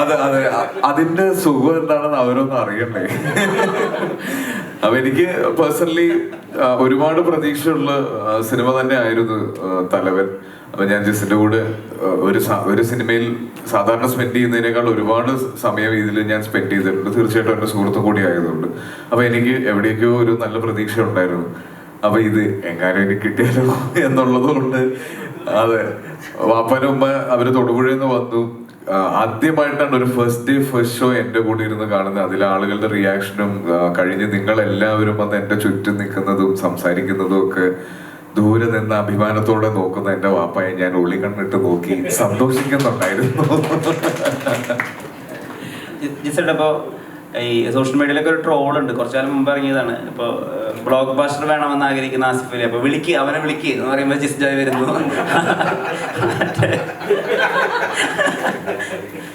അതെ അതെ അതിന്റെ സുഖം എന്താണെന്ന് അവരൊന്നും അറിയണ്ടേ. അപ്പൊ എനിക്ക് പേഴ്സണലി ഒരുപാട് പ്രതീക്ഷയുള്ള സിനിമ തന്നെ ആയിരുന്നു തലവൻ. അപ്പൊ ഞാൻ ജസിന്റെ കൂടെ ഒരു ഒരു സിനിമയിൽ സാധാരണ സ്പെൻഡ് ചെയ്യുന്നതിനേക്കാൾ ഒരുപാട് സമയം ഇതിൽ ഞാൻ സ്പെൻഡ് ചെയ്തിട്ടുണ്ട്. തീർച്ചയായിട്ടും എന്റെ സുഹൃത്തും കൂടി ആയതുകൊണ്ട്. അപ്പൊ എനിക്ക് എവിടേക്കോ ഒരു നല്ല പ്രതീക്ഷ ഉണ്ടായിരുന്നു. അപ്പൊ ഇത് എങ്ങാനും എനിക്ക് കിട്ടിയാലോ എന്നുള്ളത് കൊണ്ട് അതെ. വാപ്പനുമ്പ അവർ തൊടുപുഴയിൽ നിന്ന് വന്നു. ആദ്യമായിട്ടാണ് ഒരു ഫസ്റ്റ് ഡേ ഫസ്റ്റ് ഷോ എന്റെ കൂടെ ഇരുന്ന് കാണുന്നത് അതിലെ ആളുകളുടെ റിയാക്ഷനും കഴിഞ്ഞ് നിങ്ങൾ എല്ലാവരും വന്ന് എന്റെ ചുറ്റും നിൽക്കുന്നതും സംസാരിക്കുന്നതും ഒക്കെ ദൂരെ നിന്ന് അഭിമാനത്തോടെ നോക്കുന്ന എന്റെ വാപ്പയെ ഞാൻ ഉള്ളി കണ്ണിട്ട് നോക്കി സന്തോഷിക്കുന്നുണ്ടായിരുന്നു ഈ സോഷ്യൽ മീഡിയയിലൊക്കെ ഒരു ട്രോൾ ഉണ്ട്. കുറച്ചു കാലം മുമ്പ് ഇറങ്ങിയതാണ്. ഇപ്പോൾ ബ്ലോക്ക് ബാസ്റ്റർ വേണമെന്ന് ആഗ്രഹിക്കുന്ന ആസിഫ് അലി. അപ്പോൾ വിളിക്ക് അവനെ വിളിക്ക് എന്ന് പറയുമ്പോൾ ജിസ്റ്റായി ജോയ് വരുന്നു.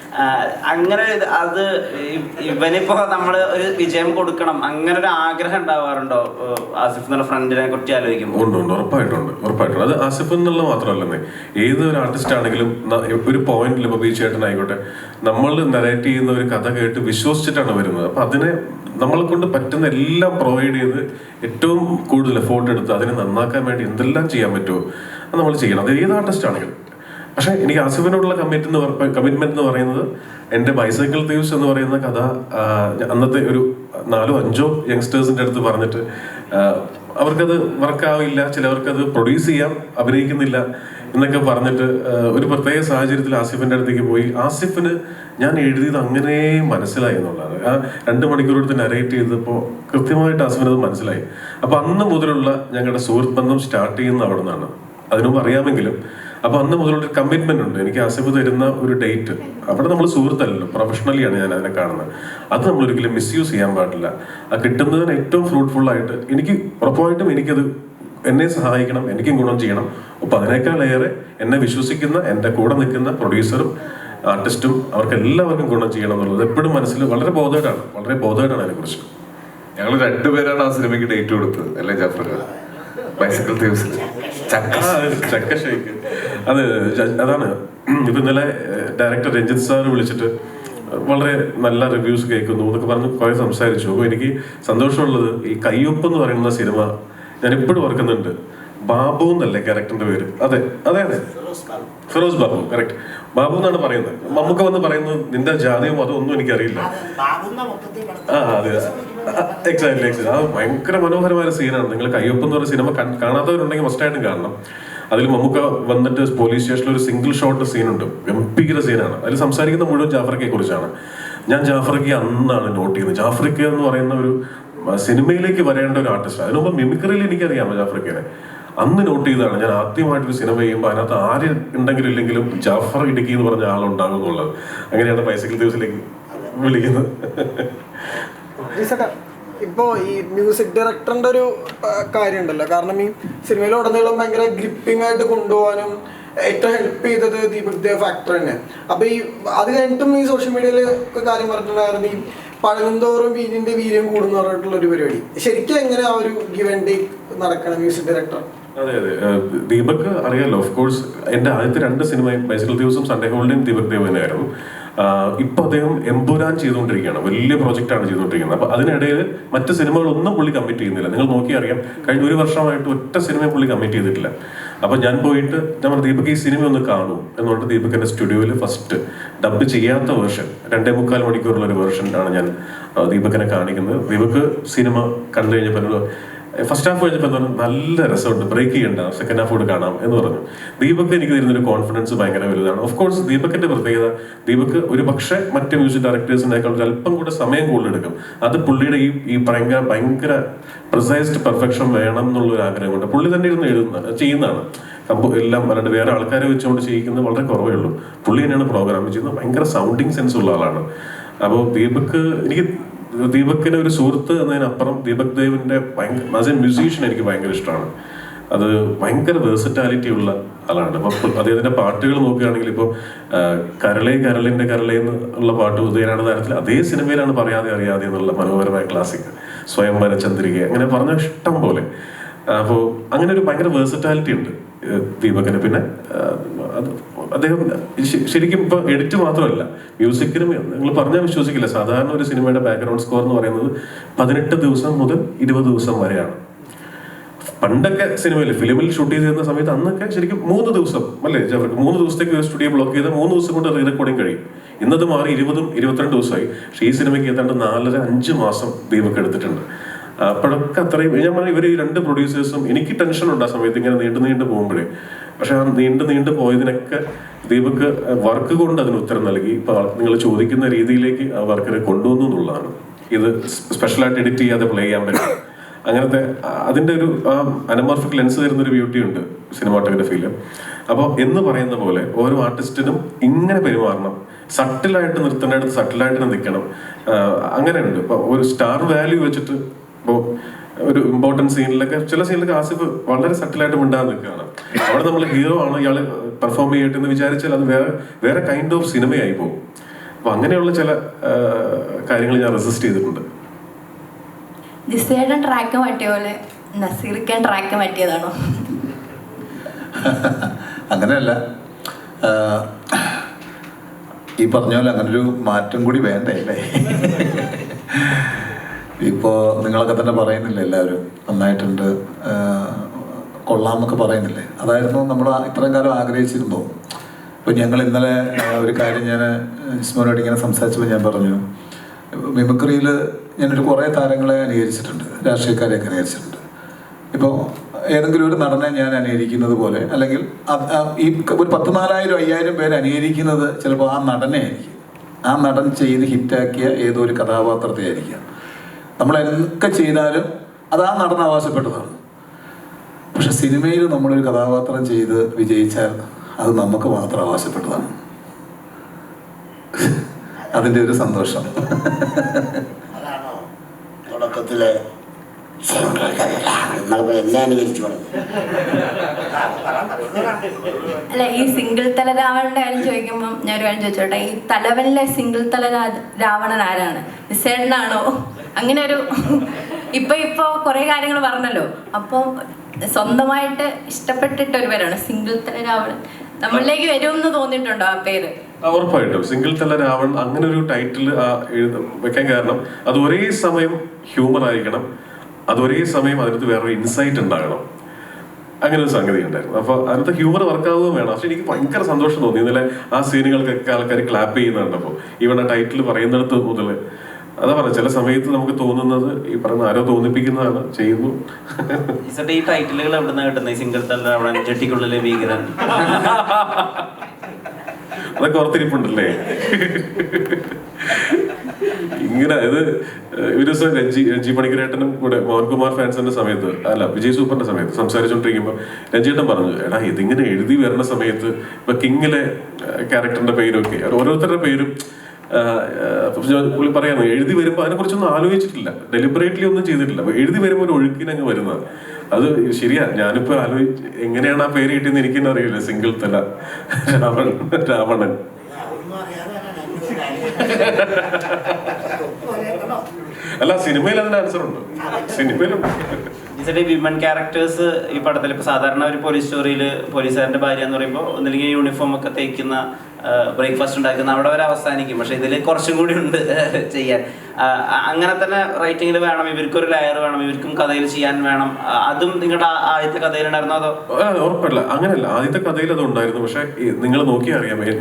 അങ്ങനെ അത് ഇവനിപ്പോ നമ്മൾ ഒരു വിജയം കൊടുക്കണം. അങ്ങനെ ഒരു ആഗ്രഹം ഉണ്ടാവാറുണ്ടോ? ആസിഫ് എന്നുള്ള ഫ്രണ്ടിനെ കുറിച്ച് ആലോചിക്കുമ്പോൾ ഉണ്ട് ഉണ്ട്. ഉറപ്പായിട്ടുണ്ട് ഉറപ്പായിട്ടുണ്ട്. അത് ആസിഫ് എന്നുള്ള മാത്രമല്ലെന്നേ. ഏത് ഒരു ആർട്ടിസ്റ്റ് ആണെങ്കിലും ഒരു പോയിന്റിൽ ഇപ്പോൾ ബി നമ്മൾ നരേറ്റ് ചെയ്യുന്ന ഒരു കഥ കേട്ട് വിശ്വസിച്ചിട്ടാണ് വരുന്നത്. അപ്പൊ അതിനെ നമ്മളെ കൊണ്ട് പറ്റുന്ന എല്ലാം പ്രൊവൈഡ് ചെയ്ത് ഏറ്റവും കൂടുതൽ എഫോർട്ട് എടുത്ത് അതിനെ നന്നാക്കാൻ വേണ്ടി എന്തെല്ലാം ചെയ്യാൻ പറ്റുമോ നമ്മൾ ചെയ്യണം. അത് ഏത് ആർട്ടിസ്റ്റ് ആണെങ്കിലും. പക്ഷെ എനിക്ക് ആസിഫിനോടുള്ള കമ്മിറ്റ് എന്ന് കമ്മിറ്റ്മെന്റ് എന്ന് പറയുന്നത് എന്റെ ബൈസൈക്കിൾ തീവ്സ് എന്ന് പറയുന്ന കഥ അന്നത്തെ ഒരു നാലോ അഞ്ചോ യങ്സ്റ്റേഴ്സിന്റെ അടുത്ത് പറഞ്ഞിട്ട് അവർക്കത് വർക്കാവില്ല ചിലവർക്കത് പ്രൊഡ്യൂസ് ചെയ്യാം അഭിനയിക്കുന്നില്ല എന്നൊക്കെ പറഞ്ഞിട്ട് ഒരു പ്രത്യേക സാഹചര്യത്തിൽ ആസിഫിന്റെ അടുത്തേക്ക് പോയി. ആസിഫിന് ഞാൻ എഴുതിയത് അങ്ങനെ മനസ്സിലായി എന്നുള്ളതാണ്. ആ രണ്ട് മണിക്കൂർ എടുത്ത് നരേറ്റ് ചെയ്തപ്പോൾ കൃത്യമായിട്ട് ആസിഫിന് അത് മനസ്സിലായി. അപ്പൊ അന്ന് മുതലുള്ള ഞങ്ങളുടെ സുഹൃത്ത് ബന്ധം സ്റ്റാർട്ട് ചെയ്യുന്ന അവിടെ നിന്നാണ് അതിനും അറിയാമെങ്കിലും അപ്പൊ അന്ന് മുതലൊരു കമ്മിറ്റ്മെന്റ് ഉണ്ട്. എനിക്ക് ആസിഫ് തരുന്ന ഒരു ഡേറ്റ് അവിടെ നമ്മൾ സുഹൃത്തല്ലല്ലോ. പ്രൊഫഷണലിയാണ് ഞാൻ അതിനെ കാണുന്നത്. അത് നമ്മൾ ഒരിക്കലും മിസ്യൂസ് ചെയ്യാൻ പാടില്ല. ആ കിട്ടുന്നതിന് ഏറ്റവും ഫ്രൂട്ട്ഫുൾ ആയിട്ട് എനിക്ക് ഉറപ്പായിട്ടും എനിക്കത് എന്നെ സഹായിക്കണം എനിക്കും ഗുണം ചെയ്യണം. അപ്പൊ അതിനേക്കാളേറെ എന്നെ വിശ്വസിക്കുന്ന എന്റെ കൂടെ നിൽക്കുന്ന പ്രൊഡ്യൂസറും ആർട്ടിസ്റ്റും അവർക്ക് എല്ലാവർക്കും ഗുണം ചെയ്യണം എന്നുള്ളത് എപ്പോഴും മനസ്സിൽ വളരെ ബോധമായിട്ടാണ് വളരെ ബോധമായിട്ടാണ് അതിനെക്കുറിച്ച്. ഞങ്ങൾ രണ്ടുപേരാണ് ആ സിനിമയ്ക്ക് ഡേറ്റ് കൊടുത്തത്. അല്ലേ ജാഫർ? ബൈസിക്കിൾ ദിവസം ചക്ക ചക്ക ഷേക്ക് അത് അതാണ്. ഇപ്പൊ ഇന്നലെ ഡയറക്ടർ രഞ്ജിത്ത് സാർ വിളിച്ചിട്ട് വളരെ നല്ല റിവ്യൂസ് കേൾക്കുന്നു എന്നൊക്കെ പറഞ്ഞ് കുറെ സംസാരിച്ചു. അപ്പോൾ എനിക്ക് സന്തോഷമുള്ളത് ഈ കയ്യൊപ്പ് എന്ന് പറയുന്ന സിനിമ ഞാൻ എപ്പോഴും ഓർക്കുന്നുണ്ട്. ബാബു എന്നല്ലേ ക്യാരക്ടറിന്റെ പേര്? അതെ അതെ അതെ. ഫിറോസ് ബാബു. കറക്റ്റ് ബാബു എന്നാണ് പറയുന്നത്. മമ്മൂക്ക വന്ന് പറയുന്നത് നിന്റെ ജാതിയോ അതൊന്നും ഒന്നും എനിക്കറിയില്ല. ആ അതെ എക്സാക്ട്ലി എക്സാക്ട് ആ ഭയങ്കര മനോഹരമായ സീനാണ് നിങ്ങൾ കയ്യൊപ്പം എന്ന് പറയുന്ന സിനിമ കാണാത്തവരുണ്ടെങ്കിൽ മസ്റ്റായിട്ടും കാണണം. അതിൽ മമ്മൂക്ക വന്നിട്ട് പോലീസ് സ്റ്റേഷനിൽ ഒരു സിംഗിൾ ഷോട്ട് സീനുണ്ട് ഗംഭീര സീനാണ് അതിൽ സംസാരിക്കുന്ന മുഴുവൻ ജാഫർക്കയെ കുറിച്ചാണ്. ഞാൻ ജാഫർക്കെ അന്നാണ് നോട്ട് ചെയ്യുന്നത്. ജാഫർക്ക എന്ന് പറയുന്ന ഒരു സിനിമയിലേക്ക് വരേണ്ട ഒരു ആർട്ടിസ്റ്റ് അതിനുമ്പ് മിമിക്രിയിൽ എനിക്കറിയാം ജാഫർക്കനെ അന്ന് നോട്ട് ചെയ്തതാണ് ഞാൻ ആദ്യമായിട്ടൊരു സിനിമ ചെയ്യുമ്പോൾ അതിനകത്ത് ആര് ഉണ്ടെങ്കിലും ഇല്ലെങ്കിലും ജാഫർ ഇടുക്കി എന്ന് പറഞ്ഞ ആളുണ്ടാകും എന്നുള്ളത്. അങ്ങനെയാണ് ബൈസൈക്കിൾ ദിവസത്തിലേക്ക് വിളിക്കുന്നത്. ഇപ്പോ ഈ മ്യൂസിക് ഡയറക്ടറിന്റെ ഒരു കാര്യം കാര്യമുണ്ടല്ലോ. കാരണം ഈ സിനിമയിൽ ഉടനീളം ഭയങ്കര ഗ്രിപ്പിംഗ് ആയിട്ട് കൊണ്ടുപോകാനും ഏറ്റവും ഹെൽപ്പ് ചെയ്തത് ദീപക് ദേവ് ഫാക്ടർ തന്നെ. അപ്പൊ ഈ അത് കഴിഞ്ഞിട്ടും ഈ സോഷ്യൽ മീഡിയയിൽ കാര്യം പറഞ്ഞിട്ടുണ്ടായിരുന്നു. ഈ പഴകുന്തോറും വീര്യന്റെ വീര്യം കൂടുന്ന പറഞ്ഞിട്ടുള്ള ഒരു പരിപാടി. ശരിക്കും എങ്ങനെ ആ ഒരു ഗിവ് ആൻഡ് ടേക്ക് നടക്കണം മ്യൂസിക് ഡയറക്ടർ അതെ അതെ. ദീപക് അറിയാലോ ഓഫ് കോഴ്സ് എന്റെ ആദ്യത്തെ രണ്ട് സിനിമയും ബൈസിക്കൽ ദിവസം സൺഡേ ഹോളിഡേയും ദീപക് ദേവ് തന്നെയായിരുന്നു. ഇപ്പൊ അദ്ദേഹം എംപുരാൻ ചെയ്തുകൊണ്ടിരിക്കുകയാണ്. വലിയ പ്രോജക്റ്റ് ആണ് ചെയ്തുകൊണ്ടിരിക്കുന്നത്. അപ്പൊ അതിനിടയിൽ മറ്റ് സിനിമകളൊന്നും പുള്ളി കമ്മിറ്റ് ചെയ്യുന്നില്ല. നിങ്ങൾ നോക്കി അറിയാം കഴിഞ്ഞ ഒരു വർഷമായിട്ട് ഒറ്റ സിനിമയും പുള്ളി കമ്മിറ്റ് ചെയ്തിട്ടില്ല. അപ്പൊ ഞാൻ പോയിട്ട് ഞാൻ ദീപക് ഈ സിനിമ ഒന്ന് കാണൂ. എന്ന് പറഞ്ഞിട്ട് ദീപക് സ്റ്റുഡിയോയിൽ ഫസ്റ്റ് ഡബ് ചെയ്യാത്ത വേർഷൻ രണ്ടേ മുക്കാൽ മണിക്കൂറുള്ള ഒരു വേർഷൻ ആണ് ഞാൻ ദീപകിനെ കാണിക്കുന്നത്. ദീപക് സിനിമ കണ്ടു കഴിഞ്ഞപ്പോൾ ഫസ്റ്റ് ഹാഫ് കഴിഞ്ഞപ്പോൾ നല്ല രസമുണ്ട്. ബ്രേക്ക് ചെയ്യണ്ട. സെക്കൻഡ് ഹാഫ് കൂടെ കാണാം എന്ന് പറഞ്ഞു. ദീപക് എനിക്ക് തരുന്നൊരു കോൺഫിഡൻസ് ഭയങ്കര വലുതാണ്. ഓഫ് കോഴ്സ് ദീപക്കിന്റെ പ്രത്യേകത ദീപക് ഒരു പക്ഷേ മറ്റ് മ്യൂസിക് ഡയറക്ടേഴ്സിനേക്കാൾ ഒരു അല്പം കൂടെ സമയം കൂടുതലെടുക്കും അത് പുള്ളിയുടെ ഈ ഈ ഭയങ്കര ഭയങ്കര പ്രിസൈസ്ഡ് പെർഫെക്ഷൻ വേണം എന്നുള്ള ഒരു ആഗ്രഹം കൊണ്ട് പുള്ളി തന്നെ ഇരുന്ന് എഴുതുന്ന ചെയ്യുന്നതാണ്. കമ്പോ എല്ലാം അല്ലാണ്ട് വേറെ ആൾക്കാരെ വെച്ചുകൊണ്ട് ചെയ്യിക്കുന്നത് വളരെ കുറവേ ഉള്ളൂ. പുള്ളി തന്നെയാണ് പ്രോഗ്രാം ചെയ്യുന്നത്. ഭയങ്കര സൗണ്ടിങ് സെൻസ് ഉള്ള ആളാണ്. അപ്പോൾ ദീപക് എനിക്ക് ദീപക്കിന്റെ ഒരു സുഹൃത്ത് എന്നതിനപ്പുറം ദീപക് ദേവിന്റെ ഭയങ്കര മ്യൂസീഷ്യൻ എനിക്ക് ഭയങ്കര ഇഷ്ടമാണ്. അത് ഭയങ്കര വേഴ്സറ്റാലിറ്റി ഉള്ള ആളാണ്. അപ്പം അദ്ദേഹത്തിന്റെ പാട്ടുകൾ നോക്കുകയാണെങ്കിൽ ഇപ്പോൾ കരളെ കരളിന്റെ കരളെ എന്ന് ഉള്ള പാട്ട് ഉദയനാണ് തരത്തിൽ അതേ സിനിമയിലാണ് പറയാതെ അറിയാതെ എന്നുള്ള മനോഹരമായ ക്ലാസിക് സ്വയംവര ചന്ദ്രിക അങ്ങനെ പറഞ്ഞ ഇഷ്ടം പോലെ. അപ്പോൾ അങ്ങനെ ഒരു ഭയങ്കര വേഴ്സറ്റാലിറ്റി ഉണ്ട് ദീപകന്. പിന്നെ അദ്ദേഹം ശരിക്കും ഇപ്പൊ എഡിറ്റ് മാത്രമല്ല മ്യൂസിക്കിനും നിങ്ങൾ പറഞ്ഞാൽ വിശ്വസിക്കില്ല. സാധാരണ ഒരു സിനിമയുടെ ബാക്ക്ഗ്രൗണ്ട് സ്കോർ എന്ന് പറയുന്നത് പതിനെട്ട് ദിവസം മുതൽ ഇരുപത് ദിവസം വരെയാണ്. പണ്ടൊക്കെ സിനിമയിൽ ഫിലിമിൽ ഷൂട്ട് ചെയ്തിരുന്ന സമയത്ത് അന്നൊക്കെ ശരിക്കും മൂന്ന് ദിവസം അല്ലേ ജവർക്ക് മൂന്ന് ദിവസത്തേക്ക് ഒരു സ്റ്റുഡിയോ ബ്ലോക്ക് ചെയ്ത് മൂന്ന് ദിവസം കൊണ്ട് റീ റെക്കോർഡിംഗ് കഴിയും. ഇന്നത് മാറി ഇരുപതും ഇരുപത്തിരണ്ട് ദിവസമായി. പക്ഷേ ഈ സിനിമയ്ക്ക് ഏതാണ്ട് നാലര അഞ്ച് മാസം ദീപക്ക് എടുത്തിട്ടുണ്ട് അപ്പോഴൊക്കെ അത്രയും ഞാൻ പറഞ്ഞു ഇവർ ഈ രണ്ട് പ്രൊഡ്യൂസേഴ്സും എനിക്ക് ടെൻഷൻ ഉണ്ട് ആ സമയത്ത് ഇങ്ങനെ നീണ്ടു നീണ്ടു പോകുമ്പോഴേ. പക്ഷെ ആ നീണ്ടു നീണ്ടു പോയതിനൊക്കെ ദീപക് വർക്ക് കൊണ്ട് അതിന് ഉത്തരം നൽകി. ഇപ്പൊ നിങ്ങൾ ചോദിക്കുന്ന രീതിയിലേക്ക് ആ വർക്കിനെ കൊണ്ടുവന്നു എന്നുള്ളതാണ്. ഇത് സ്പെഷ്യലായിട്ട് എഡിറ്റ് ചെയ്യാതെ പ്ലേ ചെയ്യാൻ പറ്റും. അങ്ങനത്തെ അതിന്റെ ഒരു അനമോർഫിക് ലെൻസ് തരുന്ന ഒരു ബ്യൂട്ടി ഉണ്ട് സിനിമാറ്റോഗ്രഫിയിൽ അപ്പോൾ എന്ന് പറയുന്ന പോലെ ഓരോ ആർട്ടിസ്റ്റിനും ഇങ്ങനെ പെരുമാറണം. സട്ടിലായിട്ട് നിർത്തേണ്ടടുത്ത് സട്ടിലായിട്ട് നിൽക്കണം. അങ്ങനെയുണ്ട്. ഇപ്പൊ ഒരു സ്റ്റാർ വാല്യൂ വെച്ചിട്ട് ഇപ്പോൾ ഒരു ഇമ്പോർട്ടന്റ് സീനിലൊക്കെ ചില സീനിലൊക്കെ ആസിഫ് വളരെ സട്ടിലായിട്ട് മിണ്ടാതെ നിൽക്കുകയാണ്. അവിടെ നമ്മൾ ഹീറോ ആണ് ഇയാൾ പെർഫോം ചെയ്യട്ടെ എന്ന് വിചാരിച്ചാൽ അത് വേറെ വേറെ കൈൻഡ് ഓഫ് സിനിമയായി പോകും. അപ്പൊ അങ്ങനെയുള്ള ചില കാര്യങ്ങൾ ഞാൻ റെസിസ്റ്റ് ചെയ്തിട്ടുണ്ട്. ജിസയുടെ ട്രാക്ക് മാറ്റിയ പോലെ നസീർക്കാൻ ട്രാക്ക് മാറ്റിയതാണോ? അങ്ങനെയല്ല. ഈ പറഞ്ഞ പോലെ അങ്ങനൊരു മാറ്റം കൂടി വേണ്ടേ അല്ലേ? ഇപ്പോൾ നിങ്ങളൊക്കെ തന്നെ പറയുന്നില്ലേ എല്ലാവരും? നന്നായിട്ടുണ്ട്. കൊള്ളാമെന്നൊക്കെ പറയുന്നില്ലേ? അതായിരുന്നു നമ്മൾ ഇത്രയും കാലം ആഗ്രഹിച്ചിരുന്നു ഇപ്പം ഞങ്ങൾ ഇന്നലെ ഒരു കാര്യം ഞാൻ ഇസ്മോനോട് ഇങ്ങനെ സംസാരിച്ചപ്പോൾ ഞാൻ പറഞ്ഞു മിമിക്രിയിൽ ഞാനൊരു കുറേ താരങ്ങളെ അനുകരിച്ചിട്ടുണ്ട്. രാഷ്ട്രീയക്കാരെയൊക്കെ അനുകരിച്ചിട്ടുണ്ട്. ഇപ്പോൾ ഏതെങ്കിലും ഒരു നടനെ ഞാൻ അനുകരിക്കുന്നത് പോലെ അല്ലെങ്കിൽ ഈ ഒരു പത്ത് നാലായിരം അയ്യായിരം പേര് അനുകരിക്കുന്നത് ചിലപ്പോൾ ആ നടനെ ആയിരിക്കും. ആ നടൻ ചെയ്ത് ഹിറ്റാക്കിയ ഏതോ ഒരു കഥാപാത്രത്തെ ആയിരിക്കാം നമ്മൾ എന്തൊക്കെ ചെയ്താലും അതാ നടൻ അവകാശപ്പെട്ടതാണ്. പക്ഷെ സിനിമയിൽ നമ്മളൊരു കഥാപാത്രം ചെയ്ത് വിജയിച്ചാൽ അത് നമുക്ക് മാത്രം അവകാശപ്പെട്ടതാണ്. അതിന്റെ ഒരു സന്തോഷം. തുടക്കത്തിലെ എന്നെ അനുകരിച്ചു അല്ല ഈ സിംഗിൾ തല രാവണന്റെ കാര്യം ചോദിക്കുമ്പോൾ ഞാൻ ഒരു കാര്യം ചോദിച്ചോട്ടെ? ഈ തലവനിലെ സിംഗിൾ തല രാവണൻ ആരാണ്? നിസ്സേടനാണോ അങ്ങനെ ഒരു ഇപ്പൊ ഇപ്പൊ കുറെ കാര്യങ്ങൾ പറഞ്ഞല്ലോ. അപ്പോൾ സ്വന്തമായിട്ട് ഇഷ്ടപ്പെട്ടിട്ട് ഒരു പേരാണ് സിംഗിൾ തല രാവണൻ നമ്മളിലേക്ക് വരുമെന്ന് തോന്നിയിട്ടുണ്ടോ ആ പേര്? ഉറപ്പായിട്ടും. സിംഗിൾ തല രാവൺ അങ്ങനെ ഒരു ടൈറ്റിൽ വെക്കാൻ കാരണം അത് ഒരേ സമയം ഹ്യൂമർ ആയിരിക്കണം. അത് ഒരേ സമയം അതിനകത്ത് വേറൊരു ഇൻസൈറ്റ് ഉണ്ടാകണം. അങ്ങനെ ഒരു സംഗതി ഉണ്ടായിരുന്നു. അപ്പൊ അതിനകത്ത് ഹ്യൂമർ വർക്കാവുകയും വേണം. പക്ഷെ എനിക്ക് ഭയങ്കര സന്തോഷം തോന്നി. ഇന്നലെ ആ സീനുകൾക്കൊക്കെ ആൾക്കാർ ക്ലാപ്പ് ചെയ്യുന്നുണ്ടപ്പോ ഈവൺ ആ ടൈറ്റിൽ പറയുന്നിടത്ത് മുതൽ അതാ പറഞ്ഞ ചില സമയത്ത് നമുക്ക് തോന്നുന്നത് ഈ പറയുന്ന ആരോ തോന്നിപ്പിക്കുന്നതാണ്. ചെയ്യുന്നു. ഈ ടൈറ്റിലുകൾ കിട്ടുന്നത് സിംഗിൾ ഭീകരൻ. അതൊക്കെ ഓർത്തിരിപ്പുണ്ടല്ലേ? ഇങ്ങനെ ഇത് ഒരു ദിവസം രഞ്ജി രഞ്ജി മണിക്കരേട്ടനും കൂടെ മോഹൻകുമാർ ഫാൻസിന്റെ സമയത്ത് അല്ല വിജയ് സൂപ്പറിന്റെ സമയത്ത് സംസാരിച്ചുകൊണ്ടിരിക്കുമ്പോൾ രഞ്ജിയേട്ടൻ പറഞ്ഞു എടാ ഇതിങ്ങനെ എഴുതി വരുന്ന സമയത്ത് ഇപ്പൊ കിങ്ങിലെ ക്യാരക്ടറിന്റെ പേരൊക്കെ ഓരോരുത്തരുടെ പേരും പുള്ളി പറയാന്ന് എഴുതി വരുമ്പോൾ അതിനെ കുറിച്ചൊന്നും ആലോചിച്ചിട്ടില്ല. ഡെലിബറേറ്റ്ലി ഒന്നും ചെയ്തിട്ടില്ല. അപ്പൊ എഴുതി വരുമ്പോൾ ഒരു ഒഴുക്കിനങ്ങ് വരുന്നത് അത് ശരിയാ ഞാനിപ്പോ ആലോചിച്ച് എങ്ങനെയാണ് ആ പേര് കിട്ടിയെന്ന് എനിക്ക് തന്നെ അറിയില്ല. സിംഗിൾ തല രാവണൻ അറിയാതെ അല്ല സിനിമയിൽ അതിന്റെ ആൻസർ ഉണ്ട്. സിനിമയിലുണ്ട് ഈസട്ടെ വിമൻ ക്യാരക്ടേഴ്സ് ഈ പടത്തിൽ ഇപ്പൊ സാധാരണ ഒരു പോലീസ് സ്റ്റോറിയിൽ പോലീസുകാരന്റെ ഭാര്യ എന്ന് പറയുമ്പോൾ ഒന്നില്ലെങ്കിൽ യൂണിഫോം ഒക്കെ തയ്ക്കുന്ന ബ്രേക്ക്ഫാസ്റ്റ് ഉണ്ടാക്കുന്ന അവിടെ വരെ അവസാനിക്കും. പക്ഷെ ഇതിൽ കുറച്ചും കൂടി ഉണ്ട് ചെയ്യാൻ. അങ്ങനെ തന്നെ റൈറ്റിംഗിൽ വേണം ഇവർക്കൊരു ലെയർ വേണം ഇവർക്കും കഥയിൽ ചെയ്യാൻ വേണം. അതും നിങ്ങളുടെ ആദ്യത്തെ കഥയിലുണ്ടായിരുന്നോ അതോ? ഉറപ്പല്ല. അങ്ങനെയല്ല. ആദ്യത്തെ കഥയിൽ അത് ഉണ്ടായിരുന്നു പക്ഷെ നിങ്ങൾ നോക്കി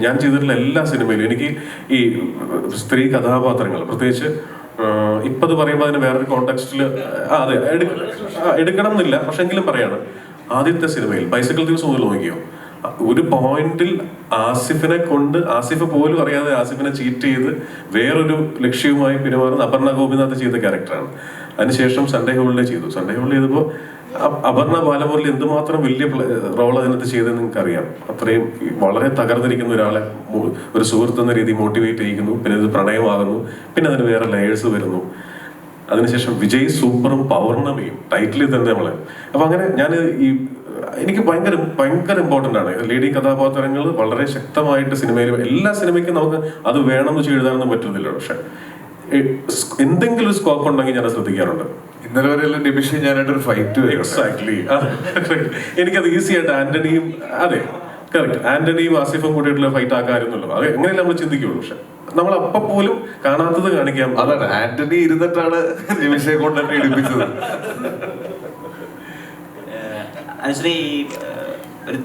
ഞാൻ ചെയ്തിട്ടുള്ള എല്ലാ സിനിമയിലും എനിക്ക് ഈ സ്ത്രീ കഥാപാത്രങ്ങൾ പ്രത്യേകിച്ച് ഇപ്പൊ അത് പറയുമ്പോൾ അതിന് വേറൊരു കോണ്ടെക്സ്റ്റിൽ അതെ എടുക്കണം എന്നില്ല പക്ഷെ എങ്കിലും പറയാണ്. ആദ്യത്തെ സിനിമയിൽ ബൈസിക്കിൾ ദിവസം മുതൽ നോക്കിയോ? ഒരു പോയിന്റിൽ ആസിഫിനെ കൊണ്ട് ആസിഫ് പോലും അറിയാതെ ആസിഫിനെ ചീറ്റ് ചെയ്ത് വേറൊരു ലക്ഷ്യവുമായി പെരുമാറുന്ന അപർണ ഗോപിനാഥ് ചെയ്ത ക്യാരക്ടറാണ് അതിനുശേഷം സൺഡേ ഹോളിഡേ ചെയ്തു. സൺഡേ ഹോളിഡേ ചെയ്തപ്പോൾ അപർണ ബാലമുരളി എന്തുമാത്രം വലിയ റോൾ അതിനകത്ത് ചെയ്തെന്ന് നിങ്ങൾക്ക് അറിയാം അത്രയും വളരെ തകർന്നിരിക്കുന്ന ഒരാളെ ഒരു സുഹൃത്ത് എന്ന രീതി മോട്ടിവേറ്റ് ചെയ്യിക്കുന്നു. പിന്നെ ഇത് പ്രണയമാകുന്നു. പിന്നെ അതിന് വേറെ ലെയേഴ്സ് വരുന്നു. അതിനുശേഷം വിജയ് സൂപ്പറും പൗർണമിയും ടൈറ്റിൽ തന്നെ നമ്മളെ. അപ്പൊ അങ്ങനെ ഞാൻ ഈ എനിക്ക് ഭയങ്കര ഭയങ്കര ഇമ്പോർട്ടന്റ് ആണ്. ലേഡി കഥാപാത്രങ്ങൾ വളരെ ശക്തമായിട്ട് സിനിമയിൽ എല്ലാ സിനിമയ്ക്കും നമുക്ക് അത് വേണമെന്ന് വെച്ച് എഴുതാനൊന്നും പറ്റുന്നില്ല. പക്ഷെ എന്തെങ്കിലും ഒരു സ്കോപ്പ് ഉണ്ടെങ്കിൽ ഞാൻ ശ്രദ്ധിക്കാറുണ്ട്. ഇന്നലെ വരെയുള്ള നിമിഷം ഞാനായിട്ടൊരു ഫൈറ്റ് എക്സാക്ട്ലി എനിക്കത് ഈസി ആയിട്ട് ആന്റണിയും അതെ കറക്റ്റ് ആന്റണിയും ആസിഫും കൂടിയിട്ടുള്ള ഫൈറ്റ് ആക്കാമായിരുന്നല്ലോ അത് എങ്ങനെയല്ല നമ്മൾ ചിന്തിക്കുള്ളൂ. പക്ഷെ നമ്മൾ അപ്പൊ പോലും കാണാത്തത് കാണിക്കാം അതാണ് ആന്റണി ഇരുന്നിട്ടാണ് നിമിഷയെ കൊണ്ട് തന്നെ ഇടിപ്പിച്ചത് അനുശ്രീ ഒരു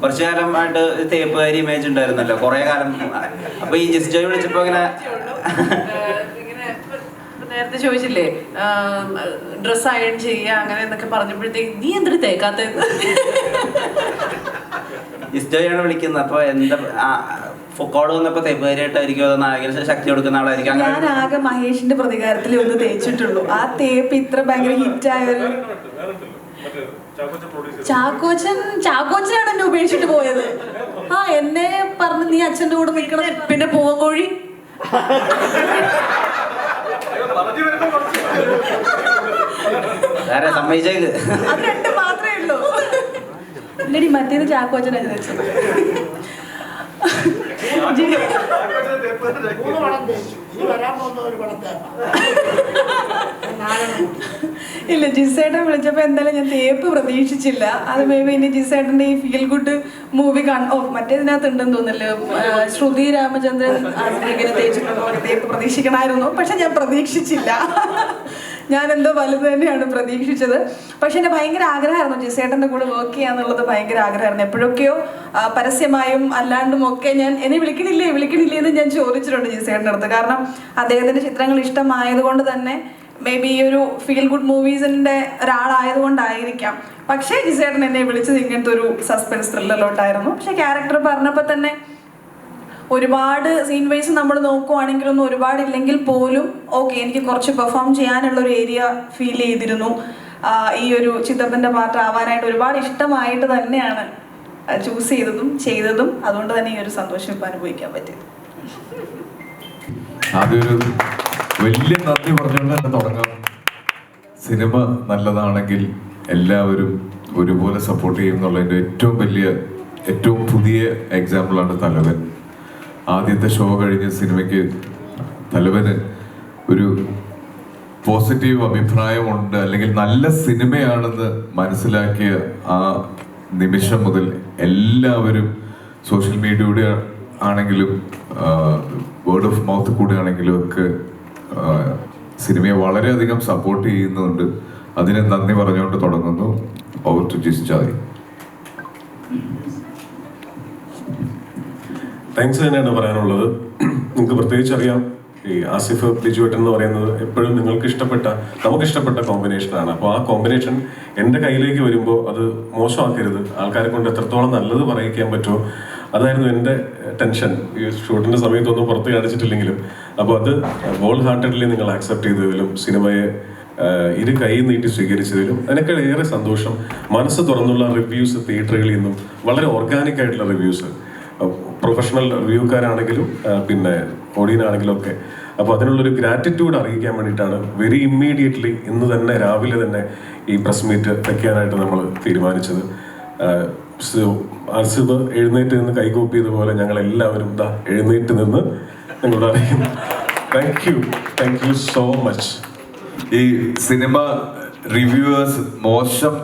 കുറച്ചു കാലമായിട്ട് തേപ്പുകാരി ഇമേജ് ഉണ്ടായിരുന്നല്ലോ. കുറെ കാലം അപ്പൊ ഈ ജസ്റ്റ് ജോയ് വിളിച്ചപ്പോ ഇങ്ങനെ നേരത്തെ ചോദിച്ചില്ലേ ഡ്രസ് അയൺ ചെയ്യുക അങ്ങനെ എന്നൊക്കെ പറഞ്ഞപ്പോഴത്തേക്ക് നീ എന്തിട്ട് തേക്കാത്ത ഇസ്റ്റോയാണ് വിളിക്കുന്നത്. അപ്പൊ എന്താ വന്നപ്പോ തേപ്പുകാരിയായിട്ടായിരിക്കും നായകന് ശക്തി കൊടുക്കുന്ന ആളായിരിക്കും? ഞാൻ ആകെ മഹേഷിന്റെ പ്രതികാരത്തിൽ ഒന്ന് തേച്ചിട്ടുള്ളൂ. ആ തേപ്പ് ഇത്ര ഭയങ്കര ഹിറ്റ് ആയൊരു ചാക്കോച്ചൻ ചാക്കോച്ചനാണ് എന്നെ ഉപേക്ഷിച്ചിട്ട് പോയത്. ആ എന്നെ പറഞ്ഞ് നീ അച്ഛന്റെ കൂടെ നിൽക്കണം പിന്നെ പൂവങ്കോഴി വേറെ ഉള്ളൂ. ഇല്ലടി മറ്റേത് ഇനി വരാൻ പോകുന്ന ഒരു പടം തേക്കാം. നാലെണ്ണം. കൂടി. ഇല്ല ജിസേട്ടൻ വിളിച്ചപ്പോ എന്തായാലും ഞാൻ തേപ്പ് പ്രതീക്ഷിച്ചില്ല. അത് മേ ബി ഇനി ജിസേട്ടന്റെ ഈ ഫീൽ ഗുഡ് മൂവി കാണോ ഓ മറ്റേതിനകത്ത് ഉണ്ടെന്ന് തോന്നല്ലോ ശ്രുതി രാമചന്ദ്രൻ തേപ്പ് പ്രതീക്ഷിക്കണമായിരുന്നു. പക്ഷെ ഞാൻ പ്രതീക്ഷിച്ചില്ല. ഞാൻ എന്തോ വലുത് തന്നെയാണ് പ്രതീക്ഷിച്ചത്. പക്ഷെ എന്റെ ഭയങ്കര ആഗ്രഹമായിരുന്നു ജിസേട്ടന്റെ കൂടെ വർക്ക് ചെയ്യാന്നുള്ളത് ഭയങ്കര ആഗ്രഹമായിരുന്നു. എപ്പോഴൊക്കെയോ പരസ്യമായും അല്ലാണ്ടും ഒക്കെ ഞാൻ എന്നെ വിളിക്കണില്ലേ വിളിക്കണില്ലേ എന്ന് ഞാൻ ചോദിച്ചിട്ടുണ്ട് ജിസേട്ടന്റെ അടുത്ത്. കാരണം അദ്ദേഹത്തിന്റെ ചിത്രങ്ങൾ ഇഷ്ടമായതുകൊണ്ട് തന്നെ മേ ബി ഈ ഒരു ഫീൽ ഗുഡ് മൂവീസിന്റെ ഒരാളായതുകൊണ്ടായിരിക്കാം. പക്ഷേ ജിസേട്ടൻ എന്നെ വിളിച്ചത് ഇങ്ങനത്തെ ഒരു സസ്പെൻസ് ത്രില്ലറിലോട്ടായിരുന്നു പക്ഷെ ക്യാരക്ടർ പറഞ്ഞപ്പോൾ തന്നെ ഒരുപാട് സീൻ വൈസ് നമ്മൾ നോക്കുവാണെങ്കിലൊന്നും ഒരുപാട് ഇല്ലെങ്കിൽ പോലും ഓക്കെ എനിക്ക് കുറച്ച് പെർഫോം ചെയ്യാനുള്ള ഒരു ഏരിയ ഫീൽ ചെയ്തിരുന്നു. ഈ ഒരു ചിത്രത്തിന്റെ പാർട്ട് ആവാനായിട്ട് ഒരുപാട് ഇഷ്ടമായിട്ട് തന്നെയാണ് ചൂസ് ചെയ്തതും ചെയ്തതും. അതുകൊണ്ട് തന്നെ ഈ ഒരു സന്തോഷം ഇപ്പം അനുഭവിക്കാൻ പറ്റിയത്. വലിയ നന്ദി പറഞ്ഞുകൊണ്ട് തന്നെ തുടങ്ങാം. സിനിമ നല്ലതാണെങ്കിൽ എല്ലാവരും ഒരുപോലെ സപ്പോർട്ട് ചെയ്യും എന്നുള്ളതിന്റെ ഏറ്റവും വലിയ ഏറ്റവും പുതിയ എക്സാമ്പിളാണ് തലവൻ. ആദ്യത്തെ ഷോ കഴിഞ്ഞ സിനിമയ്ക്ക് തലവന് ഒരു പോസിറ്റീവ് അഭിപ്രായമുണ്ട് അല്ലെങ്കിൽ നല്ല സിനിമയാണെന്ന് മനസ്സിലാക്കിയ ആ നിമിഷം മുതൽ എല്ലാവരും സോഷ്യൽ മീഡിയയുടെ ആണെങ്കിലും വേർഡ് ഓഫ് മൗത്ത് കൂടെ ആണെങ്കിലും ഒക്കെ സിനിമയെ വളരെയധികം സപ്പോർട്ട് ചെയ്യുന്നുണ്ട്. അതിനെ നന്ദി പറഞ്ഞുകൊണ്ട് തുടങ്ങുന്നു. ഓവർ ടു ജിസ് ജായ് താങ്ക്സ് തന്നെയാണ് പറയാനുള്ളത്. നിങ്ങൾക്ക് പ്രത്യേകിച്ച് അറിയാം ഈ ആസിഫ് ബിജുവേട്ടൻ എന്ന് പറയുന്നത് എപ്പോഴും നിങ്ങൾക്ക് ഇഷ്ടപ്പെട്ട നമുക്ക് ഇഷ്ടപ്പെട്ട കോമ്പിനേഷനാണ് അപ്പോൾ ആ കോമ്പിനേഷൻ എന്റെ കയ്യിലേക്ക് വരുമ്പോൾ അത് മോശമാക്കരുത്. ആൾക്കാരെ കൊണ്ട് എത്രത്തോളം നല്ലത് പറയിക്കാൻ പറ്റുമോ അതായിരുന്നു എന്റെ ടെൻഷൻ ഈ ഷൂട്ടിന്റെ സമയത്തൊന്നും പുറത്ത് കാണിച്ചിട്ടില്ലെങ്കിലും അപ്പോൾ അത് ഹോൾ ഹാർട്ടഡ്ലി നിങ്ങൾ ആക്സെപ്റ്റ് ചെയ്തതിലും സിനിമയെ ഇരു കൈ നീട്ടി സ്വീകരിച്ചതിലും അതിനേക്കാൾ ഏറെ സന്തോഷം. മനസ്സ് തുറന്നുള്ള റിവ്യൂസ് തിയേറ്ററുകളിൽ നിന്നും വളരെ ഓർഗാനിക് ആയിട്ടുള്ള റിവ്യൂസ് പ്രൊഫഷണൽ റിവ്യൂക്കാരാണെങ്കിലും പിന്നെ ഓഡിയനാണെങ്കിലും ഒക്കെ. അപ്പോൾ അതിനുള്ളൊരു ഗ്രാറ്റിറ്റ്യൂഡ് അറിയിക്കാൻ വേണ്ടിയിട്ടാണ് വെരി ഇമ്മീഡിയറ്റ്ലി ഇന്ന് തന്നെ രാവിലെ തന്നെ ഈ പ്രസ് മീറ്റ് വെക്കാനായിട്ട് നമ്മൾ തീരുമാനിച്ചത്. അർസിബ് എഴുന്നേറ്റ് നിന്ന് കൈകൂപ്പിയതുപോലെ ഞങ്ങൾ എല്ലാവരും ദാ എഴുന്നേറ്റ് നിന്ന് നിങ്ങളോട് അറിയും thank you thank you so much ഈ സിനിമ റിവ്യൂവേഴ്സ് മോശം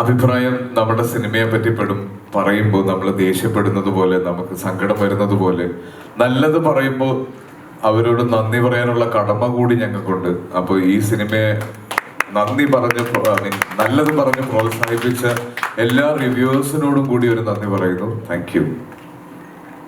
അഭിപ്രായം നമ്മുടെ സിനിമയെ പറ്റി പെടും. പറയുമ്പോൾ നമ്മൾ ദേഷ്യപ്പെടുന്നത് പോലെ നമുക്ക് സങ്കടം വരുന്നത് പോലെ. നല്ലത് പറയുമ്പോൾ അവരോട് നന്ദി പറയാനുള്ള കടമ കൂടി ഞങ്ങൾക്കുണ്ട്. അപ്പോൾ ഈ സിനിമയെ നന്ദി പറഞ്ഞ് നല്ലത് പറഞ്ഞ് പ്രോത്സാഹിപ്പിച്ച എല്ലാ റിവ്യൂവേഴ്സിനോടും കൂടി ഒരു നന്ദി പറയുന്നു. താങ്ക്